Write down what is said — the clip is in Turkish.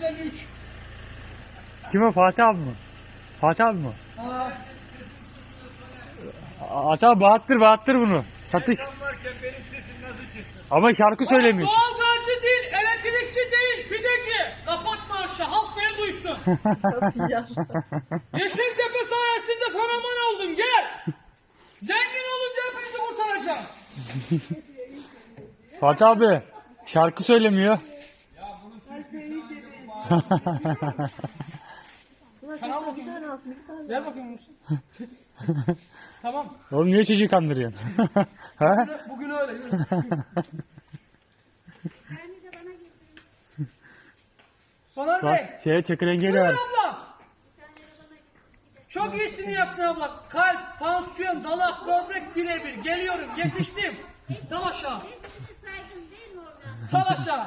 353. Kim o Fatih abi mi? Fatih abi mi? Aa, Ata bağıttır bağıttır bunu. Satış. Ama şarkı söylemiyor. Doğalgazcı değil, elektrikçi değil, pideci. Kapat marşı, halk beni duysun. Yeşiltepe sayesinde fenomen oldum, gel. Zengin olunca hepinizi kurtaracağım. Fatih abi şarkı söylemiyor. Sen al bakayım. Ver bakayım Musa. tamam. Oğlum niye çocuğu kandırıyorsun? ha? Bugün öyle. yürü. Soner Bey. Bak şeye çekirengeli Buyur var. abla. Çok iyisini yaptın abla. Kalp, tansiyon, dalak, böbrek birebir. Geliyorum, yetiştim. Sal aşağı. Saygın değil mi orada? Sal aşağı.